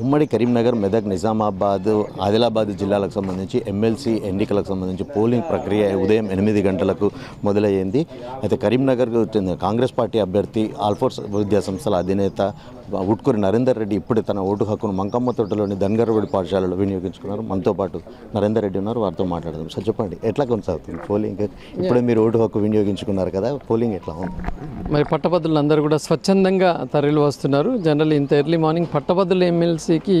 ఉమ్మడి కరీంనగర్ మెదక్ నిజామాబాద్ ఆదిలాబాద్ జిల్లాలకు సంబంధించి ఎమ్మెల్సీ ఎన్నికలకు సంబంధించి పోలింగ్ ప్రక్రియ ఉదయం ఎనిమిది గంటలకు మొదలయ్యింది. అయితే కరీంనగర్కు చెందిన కాంగ్రెస్ పార్టీ అభ్యర్థి ఆల్ఫోర్స్ విద్యా సంస్థల అధినేత ఉట్కూరి నరేందర్ రెడ్డి ఇప్పుడే తన ఓటు హక్కును మంకమ్మ తోటలోని ధన్గరవడి పాఠశాలలో వినియోగించుకున్నారు. మనతో పాటు నరేందర్ రెడ్డి ఉన్నారు. వారితో మాట్లాడదాం. సార్ చెప్పండి. ఎట్లా కొనసాగుతుంది పోలింగ్? ఇప్పుడే మీరు ఓటు హక్కు వినియోగించుకున్నారు కదా. పోలింగ్ ఎట్లా ఉంది? మరి పట్టభద్రులు అందరూ కూడా స్వచ్ఛందంగా తరలి వస్తున్నారు జనరల్ ఇంత ఎర్లీ మార్నింగ్ పట్టభద్రుల ఎమ్మెల్సీకి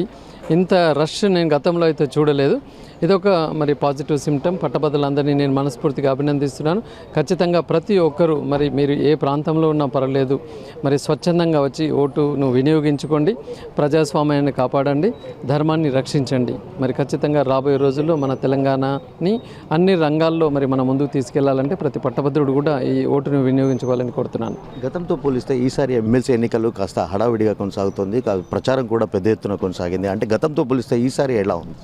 ఇంత రష్ నేను గతంలో అయితే చూడలేదు. ఇదొక మరి పాజిటివ్ సిమ్టమ్ పట్టభద్రులందరినీ నేను మనస్ఫూర్తిగా అభినందిస్తున్నాను. ఖచ్చితంగా ప్రతి ఒక్కరూ మరి మీరు ఏ ప్రాంతంలో ఉన్నా పర్వాలేదు. మరి స్వచ్ఛందంగా వచ్చి ఓటును వినియోగించుకోండి. ప్రజాస్వామ్యాన్ని కాపాడండి. ధర్మాన్ని రక్షించండి. మరి ఖచ్చితంగా రాబోయే రోజుల్లో మన తెలంగాణని అన్ని రంగాల్లో మరి మనం ముందుకు తీసుకెళ్ళాలంటే ప్రతి పట్టభద్రుడు కూడా ఈ ఓటును వినియోగించుకోవాలని కోరుతున్నాను. గతంతో పోలిస్తే ఈసారి ఎమ్మెల్సీ ఎన్నికలు కాస్త హడావిడిగా కొనసాగుతుంది. ప్రచారం కూడా పెద్ద ఎత్తున కొనసాగింది. అంటే గతంతో పోలిస్తే ఈసారి ఎలా ఉంది?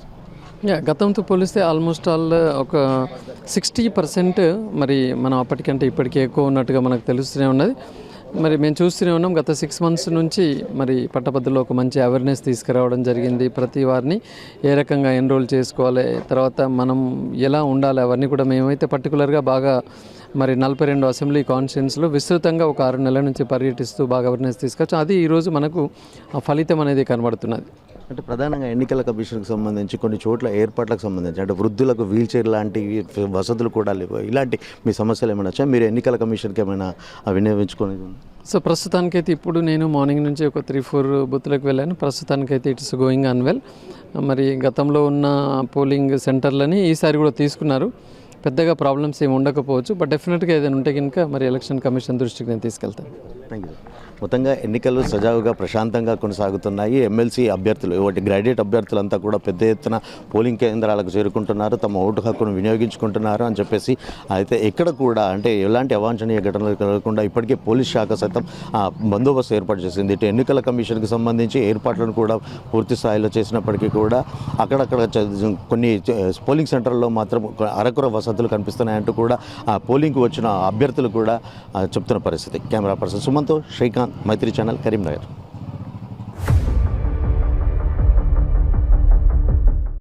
గతంతో పోలిస్తే ఆల్మోస్ట్ ఆల్ ఒక సిక్స్టీ పర్సెంట్ మరి మనం అప్పటికంటే ఇప్పటికే ఎక్కువ ఉన్నట్టుగా మనకు తెలుస్తూనే ఉన్నది. మరి మేము చూస్తూనే ఉన్నాం గత సిక్స్ మంత్స్ నుంచి మరి పట్టపద్ధతిలో ఒక మంచి అవేర్నెస్ తీసుకురావడం జరిగింది ప్రతి వారిని. ఏ రకంగా ఎన్రోల్ చేసుకోవాలి తర్వాత మనం ఎలా ఉండాలి అవన్నీ కూడా మేమైతే పర్టికులర్గా బాగా మరి నలభై రెండు అసెంబ్లీ కాన్స్టిట్యున్స్లో విస్తృతంగా ఒక ఆరు నెలల నుంచి పర్యటిస్తూ బాగా అవేర్నెస్ తీసుకొచ్చు అది ఈరోజు మనకు ఫలితం అనేది కనబడుతున్నది. అంటే ప్రధానంగా ఎన్నికల కమిషన్కి సంబంధించి కొన్ని చోట్ల ఏర్పాట్లకు సంబంధించి అంటే వృద్ధులకు వీల్ చైర్ లాంటి వసతులు కూడా లేవు. ఇలాంటి మీ సమస్యలు ఏమైనా వచ్చాయి? మీరు ఎన్నికల కమిషన్కి ఏమైనా వినియోగించుకొని సో ప్రస్తుతానికైతే ఇప్పుడు నేను మార్నింగ్ నుంచి ఒక త్రీ ఫోర్ బూత్లకు వెళ్ళాను. ప్రస్తుతానికైతే ఇట్స్ గోయింగ్ అన్ వెల్ మరి గతంలో ఉన్న పోలింగ్ సెంటర్లని ఈసారి కూడా తీసుకున్నారు. పెద్దగా ప్రాబ్లమ్స్ ఏమి ఉండకపోవచ్చు బట్ డెఫినెట్గా ఏదైనా ఉంటే కనుక మరి ఎలక్షన్ కమిషన్ దృష్టికి నేను తీసుకెళ్తాను. థ్యాంక్ యూ మొత్తంగా ఎన్నికలు సజావుగా ప్రశాంతంగా కొనసాగుతున్నాయి. ఎమ్మెల్సీ అభ్యర్థులు ఇవాటి గ్రాడ్యుయేట్ అభ్యర్థులంతా కూడా పెద్ద ఎత్తున పోలింగ్ కేంద్రాలకు చేరుకుంటున్నారు. తమ ఓటు హక్కును వినియోగించుకుంటున్నారు అని చెప్పేసి అయితే ఎక్కడ కూడా అంటే ఎలాంటి అవాంఛనీయ ఘటనలు కలగకుండా ఇప్పటికే పోలీస్ శాఖ సైతం బందోబస్తు ఏర్పాటు చేసింది. ఇటు ఎన్నికల కమిషన్కి సంబంధించి ఏర్పాట్లను కూడా పూర్తి స్థాయిలో చేసినప్పటికీ కూడా అక్కడక్కడ కొన్ని పోలింగ్ సెంటర్లో మాత్రం అరకుర వసతులు కనిపిస్తున్నాయంటూ కూడా ఆ పోలింగ్కి వచ్చిన అభ్యర్థులు కూడా చెప్తున్న పరిస్థితి. కెమెరా పర్సన్ సుమంతో శ్రీకాంత్. మైత్రి ఛానల్ కరీంనగర్